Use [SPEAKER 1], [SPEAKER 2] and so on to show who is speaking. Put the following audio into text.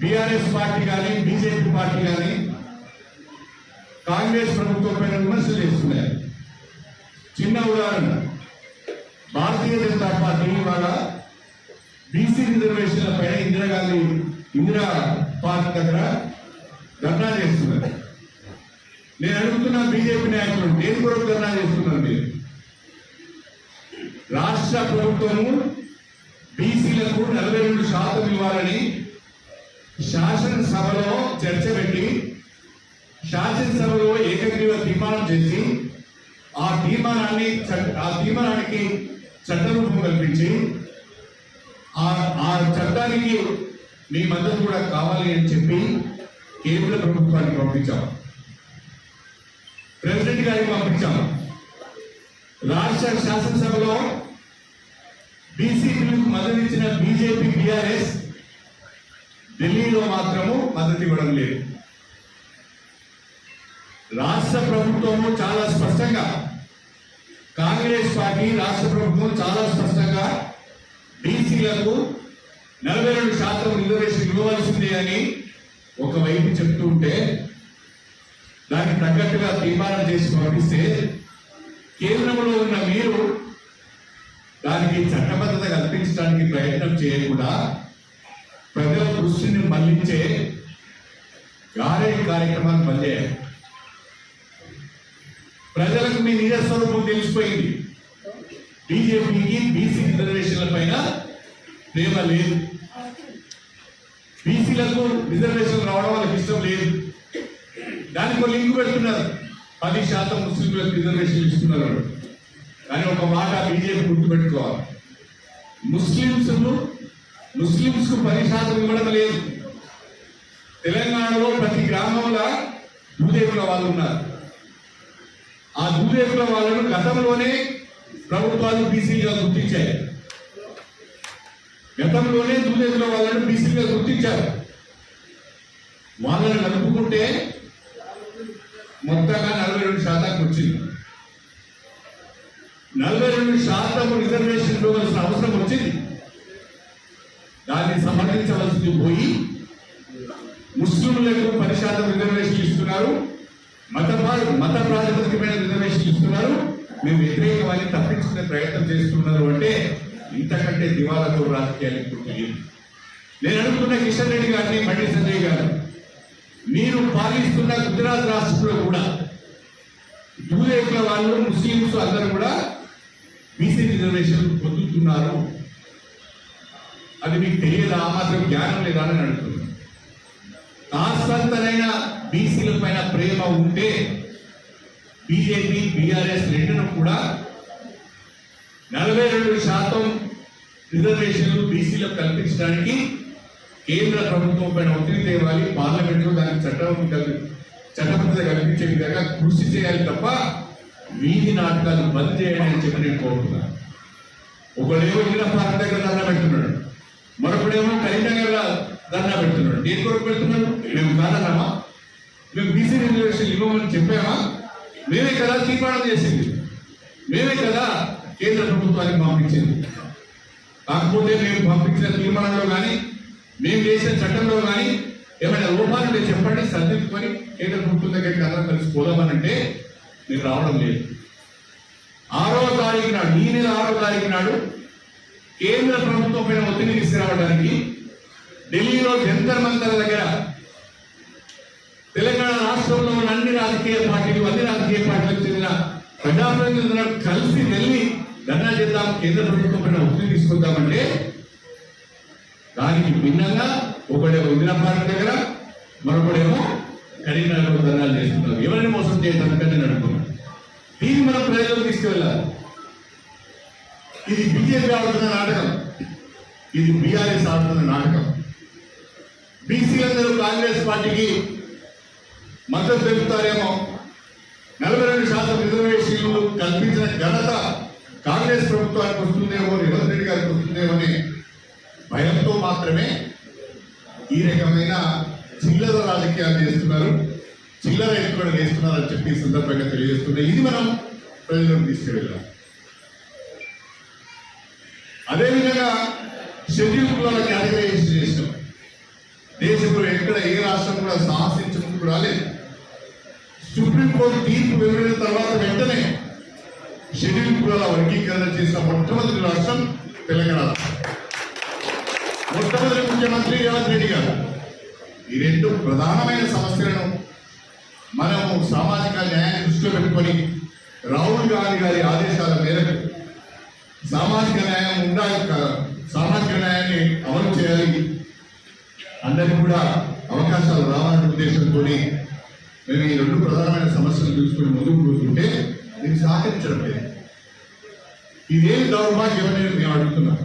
[SPEAKER 1] BRS party కానీ BJP party కానీ కాంగ్రెస్ ప్రభుత్వం పైన విమర్శలు చేస్తున్నారు చిన్న ఉదాహరణ భారతీయ జనతా పార్టీ వాళ్ళ బీసీ రిజర్వేషన్ల పైన ఇందిరాగాంధీ ఇందిరా పార్క్ దగ్గర ధర్నా చేస్తున్నారు. నేను అడుగుతున్న బీజేపీ నాయకులు నేను కూడా ధర్నా చేస్తున్నాను మీరు. రాష్ట్ర ప్రభుత్వము బీసీలకు నలభై రెండు శాతం ఇవ్వాలని శాసనసభలో చర్చ పెట్టి శాసనసభలో ఏకగ్రీవ తీర్మానం చేసి ఆ తీర్మానాన్ని ఆ తీర్మానానికి చట్టరూపం కల్పించి ఆ ఆ చట్టానికి మీ మద్దతు కూడా కావాలి అని చెప్పి కేంద్ర ప్రభుత్వానికి పంపించాం. ప్రెసిడెంట్ గారికి పంపించాం. రాష్ట్ర శాసనసభలో బీసీ బిల్లుకు మద్దతు ఇచ్చిన బీజేపీ బీఆర్ఎస్ ఢిల్లీలో మాత్రము మద్దతు ఇవ్వడం లేదు. రాష్ట్ర ప్రభుత్వము చాలా స్పష్టంగా కాంగ్రెస్ పార్టీ రాష్ట్ర ప్రభుత్వం చాలా స్పష్టంగా బీసీలకు నలభై రెండు శాతం రిజర్వేషన్ ఇవ్వవలసిందే అని ఒకవైపు చెప్తూ ఉంటే దానికి తగ్గట్టుగా తీర్మానం చేసి పంపిస్తే కేంద్రంలో ఉన్న మీరు దానికి చట్టబద్ధత కల్పించడానికి ప్రయత్నం చేయకుండా దృష్టిని మళ్ళించే గారే కార్యక్రమాన్ని పనిచేయాలి ప్రజలకు మీ నిజ స్వరూపం తెలిసిపోయింది బీజేపీకి బీసీ రిజర్వేషన్ల పైన ప్రేమ లేదు. బీసీలకు రిజర్వేషన్ రావడం వాళ్ళకి ఇష్టం లేదు. దానికి ఒక లింక్ పెడుతున్నారు. పది శాతం ముస్లింలకు రిజర్వేషన్ ఇస్తున్నారు కానీ ఒక మాట బీజేపీ గుర్తుపెట్టుకోవాలి. ముస్లింస్ ముస్లింస్కు పది శాతం ఇవ్వడం లేదు. తెలంగాణలో ప్రతి గ్రామంలో భూదేవుల వాళ్ళు ఉన్నారు. ఆ భూదేవుల వాళ్ళను గతంలోనే ప్రభుత్వాలు బీసీలుగా గుర్తించాయి. గతంలోనే దూదేవుల వాళ్ళను బీసీలుగా గుర్తించారు. వాళ్ళని కలుపుకుంటే మొత్తంగా నలభై రెండు శాతానికి వచ్చింది. నలభై రెండు శాతం రిజర్వేషన్ ఇవ్వవలసిన అవసరం వచ్చింది. దాన్ని సమర్థించవలసింది పోయి ముస్లింలకు పది శాతం రిజర్వేషన్ ఇస్తున్నారు. మత మత ప్రాతిపదికమైన రిజర్వేషన్ ఇస్తున్నారు. మేము వ్యతిరేక వారిని తప్పించుకునే ప్రయత్నం చేస్తున్నారు అంటే ఇంతకంటే దివాలతో రాజకీయాలు ఇప్పుడు తెలియదు. నేను అనుకున్న కిషన్ రెడ్డి గారిని బండి సంజయ్ గారు మీరు పాలిస్తున్న గుజరాత్ రాష్ట్రంలో కూడా యూరేకుల వాళ్ళు ముస్లింస్ అందరూ కూడా బీసీ రిజర్వేషన్ పొందుతున్నారు. అది మీకు తెలియదా? ఆ మాత్రం జ్ఞానం లేదా అని అడుగుతున్నాను. కాస్తంతనైన బీసీల పైన ప్రేమ ఉంటే బీజేపీ బీఆర్ఎస్ రెండును కూడా నలభై రెండు శాతం రిజర్వేషన్లు బీసీలకు కల్పించడానికి కేంద్ర ప్రభుత్వం పైన ఒత్తిడి తేవాలి. పార్లమెంట్లో దానికి చట్టం కల్పి చట్టబద్ధత కల్పించే విధంగా కృషి చేయాలి తప్ప వీధి నాటకాలు బంద్ చేయాలని చెప్పి నేను కోరుతున్నాను ఒకడేమో ఇందిరా పార్టీ దగ్గర ధర్నా పెడుతున్నాడు మరొకడేమో కరీంనగర్ ధర్నా పెడుతున్నాడు. దేని కొరకు పెడుతున్నాడు? మేము కాదన్నామా? మేము బీసీ రిజర్వేషన్ ఇవ్వమని చెప్పామా? మేమే కదా తీర్మానం చేసింది. మేమే కదా కేంద్ర ప్రభుత్వానికి పంపించింది. కాకపోతే మేము పంపించిన తీర్మానంలో కానీ మేము చేసిన చట్టంలో కానీ ఏమైనా లోపాలు ఉంటే చెప్పండి సర్దిద్దుకొని కేంద్ర ప్రభుత్వం దగ్గరికి అందరం కలిసి పోదామనంటే మీరు రావడం లేదు. ఆరో తారీఖు నాడు ఈ నెల ఆరో తారీఖు నాడు కేంద్ర ప్రభుత్వం పైన ఒత్తిడి తీసుకురావడానికి ఢిల్లీలో జంతర్ మంతర్ దగ్గర తెలంగాణ రాష్ట్రంలో ఉన్న అన్ని రాజకీయ పార్టీలు అన్ని రాజకీయ పార్టీలకు చెందిన ప్రజాప్రతినిధులను కలిసి వెళ్ళి ధర్నా చేద్దాం కేంద్ర ప్రభుత్వం పైన ఒత్తిడి తీసుకుందామంటే దానికి భిన్నంగా ఒకడేమో ఇందిరా పార్క్ దగ్గర మరొకడేమో కరీంనగర్ ధర్నాలు చేస్తున్నారు. ఎవరిని మోసం చేయడానికి నేను అనుకున్నాను దీన్ని మనం ప్రజలకు తీసుకువెళ్ళాలి. ఇది బీజేపీ ఆడుతున్న నాటకం. ఇది బీఆర్ఎస్ ఆడుతున్న నాటకం. బీసీలందరూ కాంగ్రెస్ పార్టీకి మద్దతు తెలుపుతారేమో. నలభై రెండు శాతం రిజర్వేషన్లు కల్పించిన ఘనత కాంగ్రెస్ ప్రభుత్వానికి వస్తుందేమో రేవంత్ రెడ్డి గారికి వస్తుందేమో అని భయంతో మాత్రమే ఈ రకమైన చిల్లర రాజకీయాలు చేస్తున్నారు. చిల్లర ఎత్తుకొని చేస్తున్నారని చెప్పి సందర్భంగా తెలియజేస్తున్నారు ఇది మనం ప్రజలకు తీసుకెళ్ళాం అదేవిధంగా షెడ్యూల్ కులాల కేటగరైజేషన్ చేసినాం. దేశంలో ఎక్కడ ఏ రాష్ట్రం కూడా సాహసించడానికి రాలేదు సుప్రీంకోర్టు తీర్పు వెలువడిన తర్వాత వెంటనే షెడ్యూల్ కులాల వర్గీకరణ చేసిన మొట్టమొదటి రాష్ట్రం తెలంగాణ మొట్టమొదటి ముఖ్యమంత్రి రేవంత్ రెడ్డి గారు. ఈ రెండు ప్రధానమైన సమస్యలను మనము సామాజిక న్యాయాన్ని దృష్టిలో పెట్టుకొని రాహుల్ గాంధీ గారి ఆదేశం సామాజిక న్యాయం ఉండాలి సామాజిక న్యాయాన్ని అమలు చేయాలి. అందరికీ కూడా అవకాశాలు రావాలనే ఉద్దేశంతో మేము ఈ రెండు ప్రధానమైన సమస్యలు చూసుకుని ముందుకు పోతుంటే దీన్ని సహకరించడం లేదు ఇదేం దౌర్భాగ్యం అని మేము అడుగుతున్నాం.